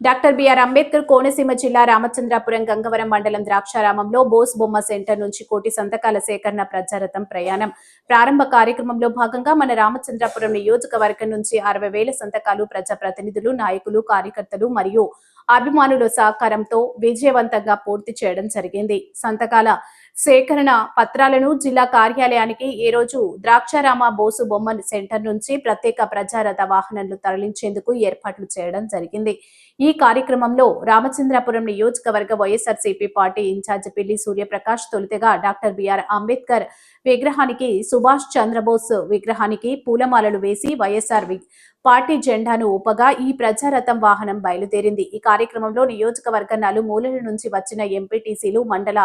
Doctor BR Ambedkar Konaseema జిల్లా రామచంద్రాపురం గంగవరం మండలం ద్రాక్షారామంలో బోస్ బొమ్మ సెంటర్ నుంచి కోటి సంతకాల సేకరణ ప్రజారథం ప్రయాణం. ప్రారంభ కార్యక్రమంలో భాగంగా మన రామచంద్రాపురం నియోజకవర్గం నుంచి అరవై వేల సంతకాలు ప్రజాప్రతినిధులు నాయకులు కార్యకర్తలు మరియు అభిమానుల సహకారంతో విజయవంతంగా పూర్తి చేయడం జరిగింది. సంతకాల సేకరణ పత్రాలను జిల్లా కార్యాలయానికి ఈ రోజు ద్రాక్షారామ బోసు బొమ్మ సెంటర్ నుంచి ప్రత్యేక ప్రజారథ వాహనాలు తరలించేందుకు ఏర్పాట్లు చేయడం జరిగింది. ఈ కార్యక్రమంలో రామచంద్రపురం నియోజకవర్గ YSRCP party incharge Pilli Suryaprakash తొలుతగా doctor BR Ambedkar విగ్రహానికి సుభాష్ చంద్రబోస్ విగ్రహానికి పూలమాలలు వేసి వైఎస్ఆర్ వి- పార్టీ జెండాను ఊపగా ఈ ప్రజారథం వాహనం బయలుదేరింది. ఈ కార్యక్రమంలో నియోజకవర్గ నలుమూలల నుంచి వచ్చిన ఎంపీటీసీలు మండల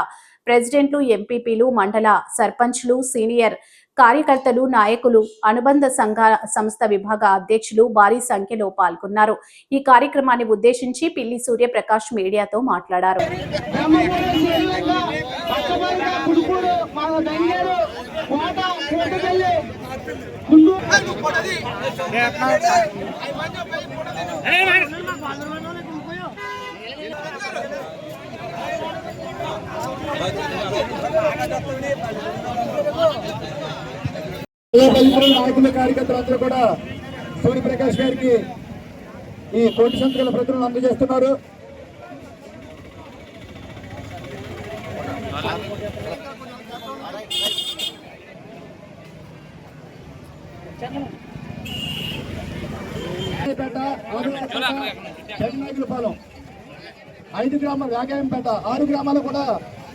ప్రెసిడెంట్లు ఎంపీపీలు మండల సర్పంచ్లు సీనియర్ కార్యకర్తలు నాయకులు అనుబంధ సంఘ సంస్థ విభాగ అధ్యక్షులు భారీ సంఖ్యలో పాల్గొన్నారు ఈ కార్యక్రమాన్ని ఉద్దేశించి పిల్లి సూర్యప్రకాష్ మీడియాతో మాట్లాడారు పచ్చబడిన పుడుకూరు మన దంగేరు కోట కోటకెళ్ళి ముందు పలువురు నాయకులు కార్యకర్తలందరూ కూడా సూర్యప్రకాష్ గారికి ఈ కోటి సంతకాల ప్రజలను అందజేస్తున్నారు. పేట, ఐదు గ్రామాలు రాగాయంపేట ఆరు గ్రామాలు కూడా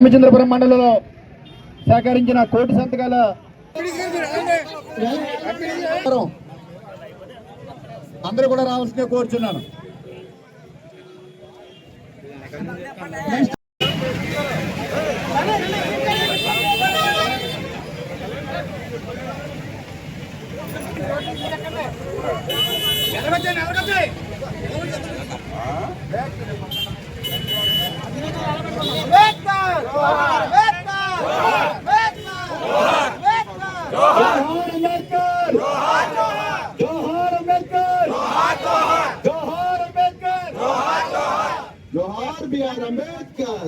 రామచంద్రపురం మండలంలో సేకరించిన కోటి సంతకాల అందరూ కూడా రావాల్సిందే కోరుచున్నాను జోహార్ అంబేద్కర్ జోహార్ అంబేద్కర్ జోహార్ అంబేద్కర్ జోహార్ బిఆర్ అంబేద్కర్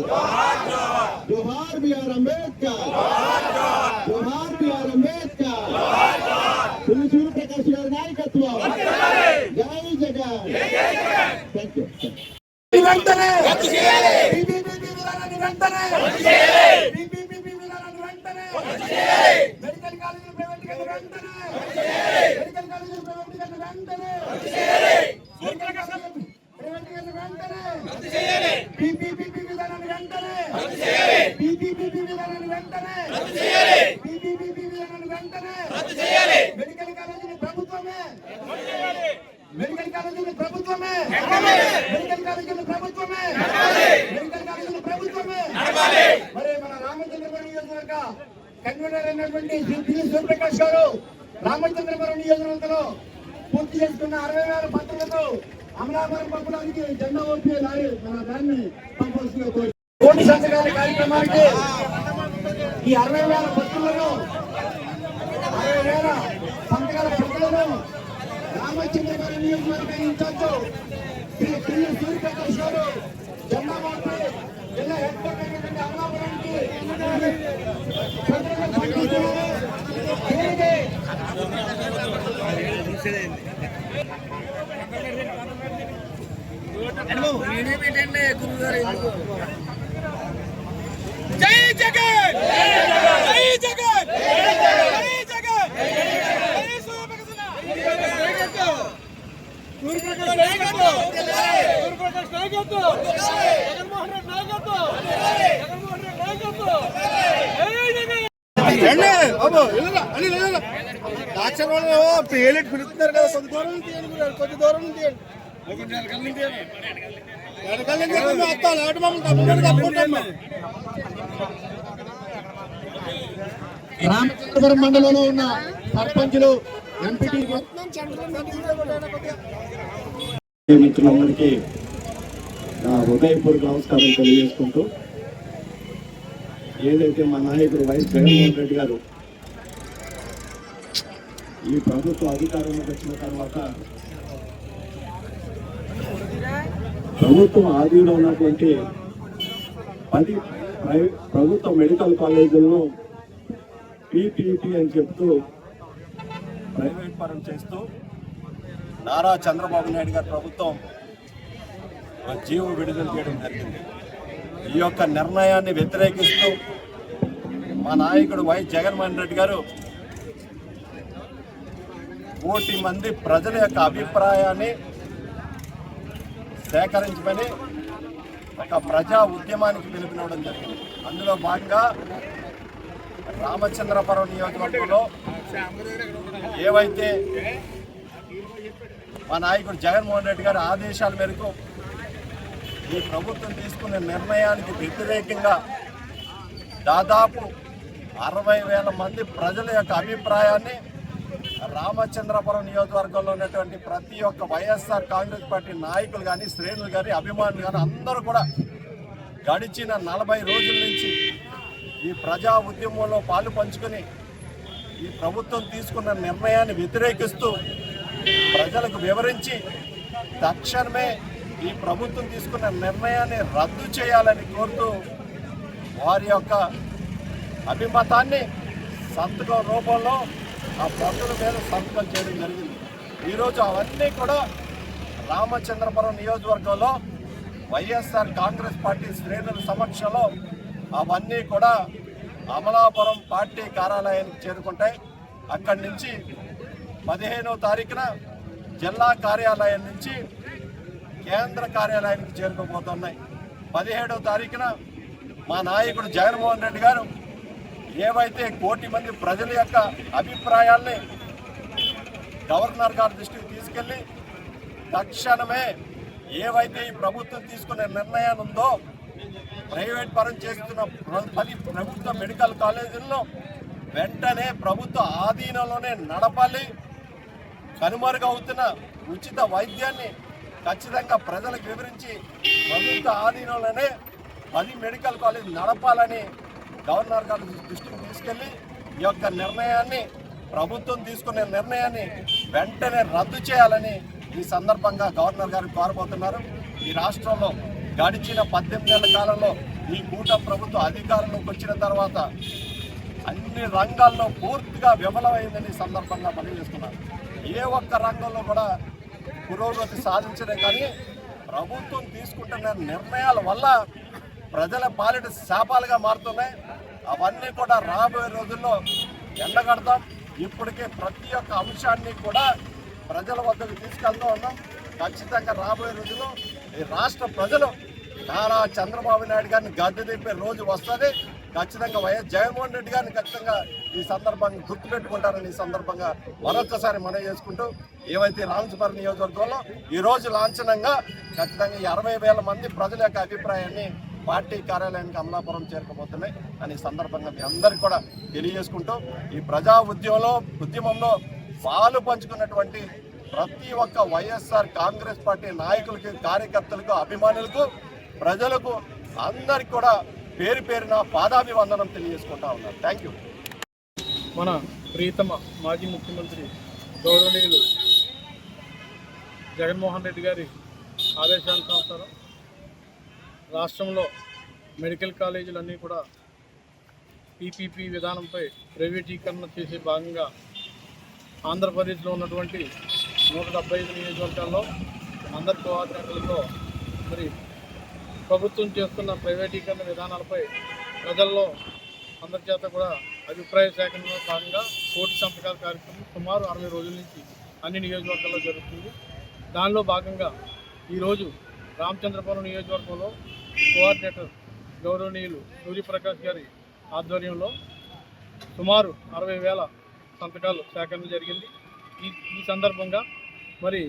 జోహార్ బిఆర్ అంబేద్కర్ జోహార్ బిఆర్ అంబేద్కర్ పిల్లి సూర్యప్రకాష్ గారి నాయకత్వం జై జగన్ థ్యాంక్ వెంటనే! బీబీబీబీ వెంటనే! మెడికల్ కాలేజీలు ప్రైవేటీకరణ వెంటనే! మెడికల్ కాలేజీలు ప్రైవేటీకరణ వెంటనే! మెడికల్ కాలేజీలు వెంటనే! బీబీబీబీ విధానాన్ని వెంటనే! విధానాన్ని వెంటనే! విధానాన్ని వెంటనే! మెడికల్ ప్రభుత్వమే! మెడికల్ కాలేజీలు ప్రభుత్వమే. మెడికల్ కాలేజీలు ప్రభుత్వమే. మెడికల్ కాలేజీలు ప్రభుత్వమే. మరి మన రామచంద్రపురం నియోజకవర్గ కన్వీనర్ అయినటువంటి శ్రీ. సూర్యప్రకాష్ గారు రామచంద్రపురం నియోజకవర్గంలో పూర్తి చేసుకున్న అరవై వేల పత్రులతో అమలాపురం పంపడానికి జెండా ఊపి లారీ మన దాన్ని పంపాల్సిందిగా కోరి కోటి సంతకాల కార్యక్రమానికి ఈ అరవై వేల పత్రులను అరవై వేల సంతకాల పత్రులను రామచంద్రపురం నియోజకవర్గ ఇన్ఛార్జ్ శ్రీ పిల్లి సూర్యప్రకాష్ గారు జెండా ఊపి జిల్లా హెడ్ క్వార్టర్ అయినటువంటి అమలాపురానికి పత్రికలు పంపిస్తున్నారు. దీనికి జై జగన్ నాయకత్వం నాయకత్వం జగన్మోహన్ రెడ్డి నాయకత్వం జగన్మోహన్ రెడ్డి నాయకత్వం పేలెట్ పిలుస్తున్నారు కదా కొద్ది దూరం తీయండి కొద్ది దూరం నుంచి రామచంద్రపురం మండలంలో ఉన్న సర్పంచులు ఎంపీటీ మిత్రులందరికీ నా హృదయపూర్వక నమస్కారం తెలియజేసుకుంటూ ఏదైతే మా నాయకుడు వైఎస్ జగన్మోహన్ రెడ్డి గారు ఈ ప్రభుత్వ అధికారంలోకి వచ్చిన తర్వాత ప్రభుత్వం ఆధీనంలో ఉన్నటువంటి పది ప్రభుత్వ మెడికల్ కాలేజీలను పీపీపీ అని చెప్తూ ప్రైవేట్ పరం చేస్తూ నారా చంద్రబాబు నాయుడు గారి ప్రభుత్వం ఒక జీవో విడుదల చేయడం జరిగింది. ఈ యొక్క నిర్ణయాన్ని వ్యతిరేకిస్తూ మా నాయకుడు వై జగన్మోహన్ రెడ్డి గారు కోటి మంది ప్రజల యొక్క అభిప్రాయాన్ని సేకరించమని ఒక ప్రజా ఉద్యమానికి పిలుపునివ్వడం జరిగింది. అందులో భాగంగా రామచంద్రపురం నియోజకవర్గంలో ఏవైతే మా నాయకుడు జగన్మోహన్ రెడ్డి గారి ఆదేశాల మేరకు ఈ ప్రభుత్వం తీసుకునే నిర్ణయానికి వ్యతిరేకంగా దాదాపు అరవై వేల మంది ప్రజల యొక్క అభిప్రాయాన్ని రామచంద్రపురం నియోజకవర్గంలో ఉన్నటువంటి ప్రతి ఒక్క వైఎస్ఆర్ కాంగ్రెస్ పార్టీ నాయకులు కానీ శ్రేణులు కానీ అభిమానులు కానీ అందరూ కూడా గడిచిన నలభై రోజుల నుంచి ఈ ప్రజా ఉద్యమంలో పాలు పంచుకొని ఈ ప్రభుత్వం తీసుకున్న నిర్ణయాన్ని వ్యతిరేకిస్తూ ప్రజలకు వివరించి తక్షణమే ఈ ప్రభుత్వం తీసుకున్న నిర్ణయాన్ని రద్దు చేయాలని కోరుతూ వారి యొక్క అభిమతాన్ని సంతకం రూపంలో ఆ పనుల మీద సంతకం చేయడం జరిగింది. ఈరోజు అవన్నీ కూడా రామచంద్రపురం నియోజకవర్గంలో వైఎస్ఆర్ కాంగ్రెస్ పార్టీ శ్రేణుల సమక్షంలో అవన్నీ కూడా అమలాపురం పార్టీ కార్యాలయానికి చేరుకుంటాయి అక్కడి నుంచి పదిహేనవ తారీఖున జిల్లా కార్యాలయం నుంచి కేంద్ర కార్యాలయానికి చేరుకోబోతున్నాయి. పదిహేడో తారీఖున మా నాయకుడు జగన్మోహన్ రెడ్డి గారు ఏవైతే కోటి మంది ప్రజల యొక్క అభిప్రాయాల్ని గవర్నర్ గారి దృష్టికి తీసుకెళ్ళి తక్షణమే ఏవైతే ఈ ప్రభుత్వం తీసుకునే నిర్ణయాన్ని ఉందో ప్రైవేట్ పరం చేస్తున్న పది ప్రభుత్వ మెడికల్ కాలేజీల్లో వెంటనే ప్రభుత్వ ఆధీనంలోనే నడపాలి. కనుమరుగవుతున్న ఉచిత వైద్యాన్ని ఖచ్చితంగా ప్రజలకు వివరించి ప్రభుత్వ ఆధీనంలోనే పది మెడికల్ కాలేజ్ నడపాలని గవర్నర్ గారి దృష్టికి తీసుకెళ్ళి ఈ యొక్క నిర్ణయాన్ని ప్రభుత్వం తీసుకునే నిర్ణయాన్ని వెంటనే రద్దు చేయాలని ఈ సందర్భంగా గవర్నర్ గారు కోరబోతున్నారు. ఈ రాష్ట్రంలో గడిచిన పద్దెనిమిది నెలల కాలంలో ఈ కూట ప్రభుత్వ అధికారంలోకి వచ్చిన తర్వాత అన్ని రంగాల్లో పూర్తిగా విఫలమైందని సందర్భంగా పనిచేస్తున్నారు ఏ ఒక్క రంగంలో కూడా పురోగతి సాధించడం కానీ ప్రభుత్వం తీసుకుంటున్న నిర్ణయాల వల్ల ప్రజల పాలిట శాపాలుగా మారుతున్నాయి. అవన్నీ కూడా రాబోయే రోజుల్లో ఎండగడతాం. ఇప్పటికే ప్రతి ఒక్క అంశాన్ని కూడా ప్రజల వద్దకు తీసుకెళ్తూ ఉన్నాం. ఖచ్చితంగా రాబోయే రోజుల్లో ఈ రాష్ట్ర ప్రజలు నారా చంద్రబాబు నాయుడు గారిని గద్దె దింపే రోజు వస్తుంది. ఖచ్చితంగా వైఎస్ జగన్మోహన్ రెడ్డి గారిని ఖచ్చితంగా ఈ సందర్భంగా గుర్తుపెట్టుకుంటారని ఈ సందర్భంగా మరొకసారి మనం చేసుకుంటూ ఏవైతే రామచపురం నియోజకవర్గంలో ఈ రోజు లాంఛనంగా ఖచ్చితంగా ఈ అరవై వేల మంది ప్రజల యొక్క అభిప్రాయాన్ని పార్టీ కార్యాలయానికి అమలాపురం చేరుకోబోతున్నాయి అని సందర్భంగా మీ అందరికీ కూడా తెలియజేసుకుంటూ ఈ ప్రజా ఉద్యమంలో ఉద్యమంలో పాలు పంచుకున్నటువంటి ప్రతి ఒక్క వైఎస్ఆర్ కాంగ్రెస్ పార్టీ నాయకులకి కార్యకర్తలకు అభిమానులకు ప్రజలకు అందరికి కూడా పేరు పేరున పాదాభివందనం తెలియజేసుకుంటా ఉన్నారు థ్యాంక్ యూ మన ప్రీతమ మాజీ ముఖ్యమంత్రి గౌరవనీయులు జగన్మోహన్ రెడ్డి గారి ఆదేశానుసారం రాష్ట్రంలో మెడికల్ కాలేజీలన్నీ కూడా పీపీపీ విధానంపై ప్రైవేటీకరణ చేసే భాగంగా ఆంధ్రప్రదేశ్లో ఉన్నటువంటి నూట డెబ్బై ఐదు నియోజకవర్గాల్లో అందరి కోఆర్డినేటర్లతో మరి ప్రభుత్వం చేస్తున్న ప్రైవేటీకరణ విధానాలపై ప్రజల్లో అందరి చేత కూడా అభిప్రాయ సేకరణలో భాగంగా కోటి సంతకాల కార్యక్రమం సుమారు అరవై రోజుల నుంచి అన్ని నియోజకవర్గాల్లో జరుగుతుంది. దానిలో భాగంగా ఈరోజు రామచంద్రపురం నియోజకవర్గంలో కోఆర్డినేటర్ గౌరవనీయులు సూర్యప్రకాష్ గారి ఆధ్వర్యంలో సుమారు అరవై వేల సంతకాలు సేకరణ జరిగింది. ఈ ఈ సందర్భంగా మరి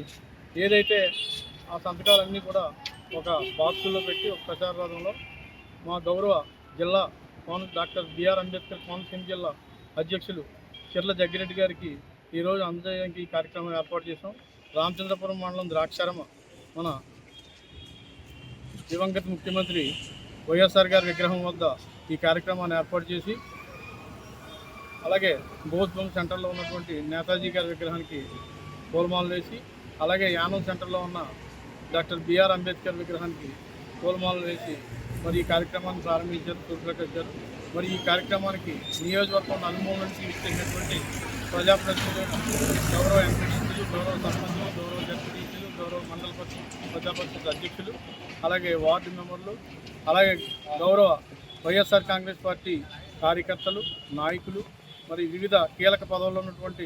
ఏదైతే ఆ సంతకాలన్నీ కూడా ఒక బాక్సుల్లో పెట్టి ఒక ప్రచార రథంలో మా గౌరవ జిల్లా కోన డాక్టర్ బిఆర్ అంబేద్కర్ కోనసీమ జిల్లా అధ్యక్షులు చిర్ల జగ్గిరెడ్డి గారికి ఈరోజు అందజేయడానికి ఈ కార్యక్రమం ఏర్పాటు చేసాం రామచంద్రపురం మండలం ద్రాక్షారమ మన దివంగత ముఖ్యమంత్రి వైఎస్ఆర్ గారి విగ్రహం వద్ద ఈ కార్యక్రమాన్ని ఏర్పాటు చేసి అలాగే బోధ్వం సెంటర్లో ఉన్నటువంటి నేతాజీ గారి విగ్రహానికి పూలమాలు వేసి అలాగే యానం సెంటర్లో ఉన్న డాక్టర్ బిఆర్ అంబేద్కర్ విగ్రహానికి పూలమాలలు వేసి మరి ఈ కార్యక్రమాన్ని ప్రారంభించారు సూర్యప్రకాష్ గారు. మరి ఈ కార్యక్రమానికి నియోజకవర్గం నలుమూల నుంచి ఇచ్చేటటువంటి ప్రజాప్రతినిధులు గౌరవ ఎంపీటీసీలు గౌరవ సర్పంచులు గౌరవ జడ్పీటీసీలు గౌరవ మండల పరిషత్ ప్రజాపరిషత్ అధ్యక్షులు అలాగే వార్డు మెంబర్లు అలాగే గౌరవ వైఎస్ఆర్ కాంగ్రెస్ పార్టీ కార్యకర్తలు నాయకులు మరి వివిధ కీలక పదవుల్లో ఉన్నటువంటి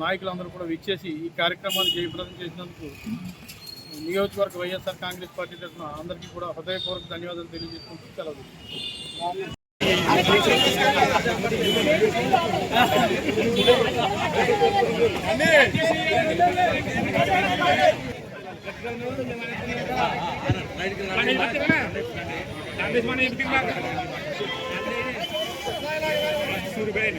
నాయకులందరూ కూడా విచ్చేసి ఈ కార్యక్రమాన్ని జయప్రదం చేసినందుకు నియోజకవర్గ వైఎస్ఆర్ కాంగ్రెస్ పార్టీ తరఫున అందరికీ కూడా హృదయపూర్వక ధన్యవాదాలు తెలియజేసుకుంటూ సెలవు. జై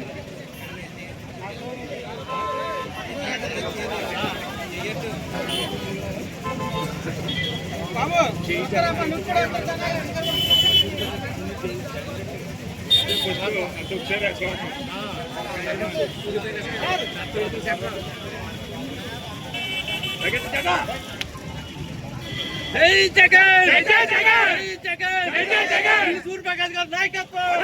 జగన్ జగన్ జగన్ జై జగన్ సూర్యప్రకాష్ గారి నాయకత్వం